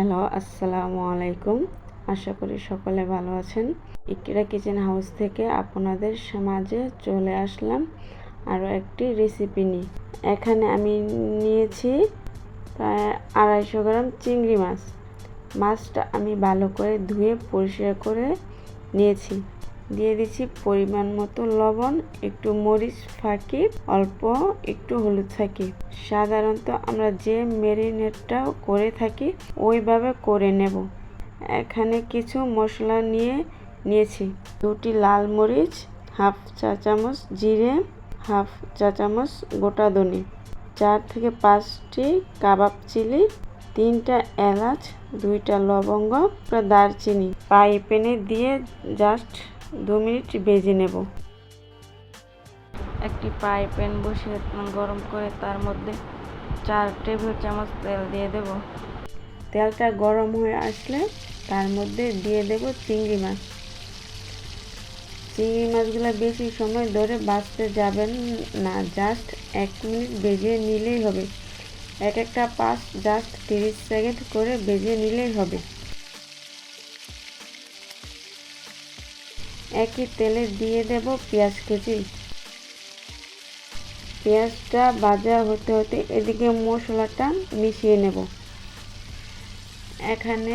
Hello, আসসালামু আলাইকুম। আশা করি সকলে ভালো আছেন। ইকিরা কিচেন হাউস থেকে আপনাদের সমাজে চলে আসলাম আরও একটি রেসিপি নিয়ে। এখানে আমি নিয়েছি প্রায় আড়াইশো গ্রাম চিংড়ি মাছ। মাছটা আমি ভালো করে ধুয়ে পরিষ্কার করে নিয়েছি। দিয়ে দিচ্ছি পরিমাণ মতো লবণ, একটু মরিচ ফাঁকি, অল্প একটু হলুদ ফাঁকি। সাধারণত আমরা যে মেরিনেটটা করে থাকি, ওইভাবে করে নেব। এখানে কিছু মশলা নিয়ে নিয়েছি। দুটি লাল মরিচ, হাফ চা চামচ জিরে, হাফ চা চামচ গোটা ধনে, চার থেকে পাঁচটি কাবাব চিলি, তিনটা এলাচ, দুইটা লবঙ্গ দারচিনি। ফ্রাই প্যানে দিয়ে জাস্ট দু মিনিট ভেজে নেব। একটি ফ্রাই প্যান বসিয়ে গরম করে তার মধ্যে চার টেবিল চামচ তেল দিয়ে দেব। তেলটা গরম হয়ে আসলে তার মধ্যে দিয়ে দেব চিংড়ি মাছ। চিংড়ি মাছগুলো বেশি সময় ধরে বাঁচতে যাবেন না জাস্ট এক মিনিট ভেজে নিলেই হবে। এক একটা পাঁচ জাস্ট তিরিশ সেকেন্ড করে ভেজে নিলেই হবে। একই তেলে দিয়ে দেব পেঁয়াজ কুচি পেঁয়াজটা ভাজা হতে হতে এদিকে মশলাটা মিশিয়ে নেব। এখানে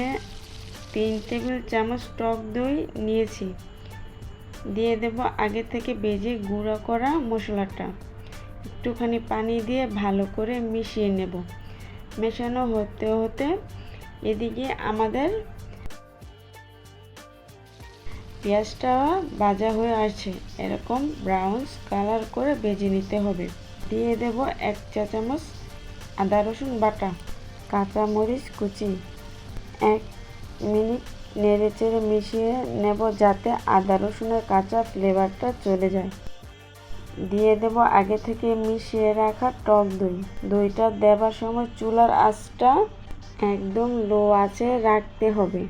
তিন টেবিল চামচ টক দই নিয়েছি। দিয়ে দেব আগে থেকে বেজে গুঁড়ো করা মশলাটা। একটুখানি পানি দিয়ে ভালো করে মিশিয়ে নেব। মেশানো হতে হতে এদিকে আমাদের পেঁয়াজটা ভাজা হয়ে আসছে। এরকম ব্রাউন কালার করে ভেজে নিতে হবে। দিয়ে দেব এক চা চামচ আদা রসুন বাটা, কাঁচা মরিচ কুচি। এক মিনিট নেড়ে চেড়ে মিশিয়ে নেব যাতে আদা রসুনের কাঁচা ফ্লেভারটা চলে যায়। দিয়ে দেব আগে থেকে মিশিয়ে রাখা টক দই। দইটা দেবার সময় চুলার আঁচটা একদম লো আছে রাখতে হবে।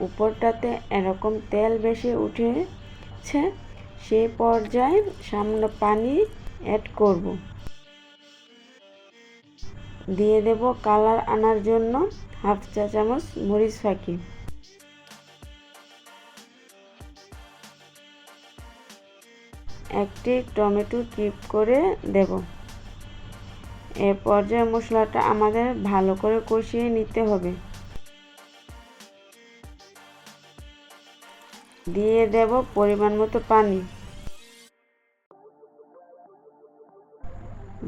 উপরটাতে এরকম তেল বেশি উঠেছে সেই পর্যায়ে সামান্য পানি অ্যাড করব। দিয়ে দেব কালার আনার জন্য হাফ চা চামচ মরিচ ফাঁকি। একটি টমেটো কিপ করে দেব। এ পর্যায়ে মশলাটা আমাদের ভালো করে কষিয়ে নিতে হবে। দিয়ে দেব পরিমাণ মতো পানি।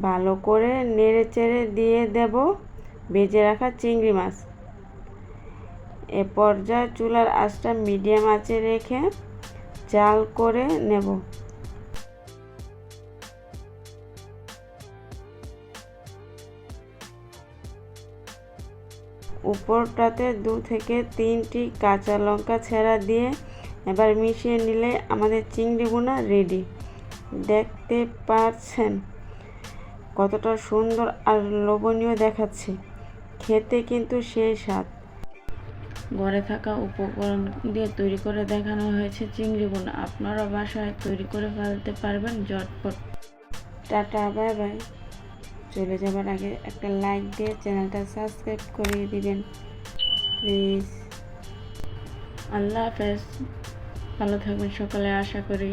ভালো করে নেড়ে চেড়ে দিয়ে দেব ভেজে রাখা চিংড়ি মাছ। এ পর্যায়ে চুলার আঁচটা মিডিয়াম আঁচে রেখে জাল করে নেব। উপরটাতে দু থেকে তিনটি কাঁচা লঙ্কা ছেঁড়া দিয়ে এবার মিশিয়ে নিলে আমাদের চিংড়ি বোনা রেডি দেখতে পাচ্ছেন কতটা সুন্দর আর লোভনীয় দেখাচ্ছে। খেতে কিন্তু সেই স্বাদ। ঘরে থাকা উপকরণ দিয়ে তৈরি করে দেখানো হয়েছে চিংড়ি বোনা আপনারা বাসায় তৈরি করে ফেলতে পারবেন জটপট টাটা বাই বাই। চলে যাবার আগে একটা লাইক দিয়ে চ্যানেলটা সাবস্ক্রাইব করে দিবেন। প্লিজ আল্লাহ হাফেজ। ভালো থাকবেন সকালে আশা করি।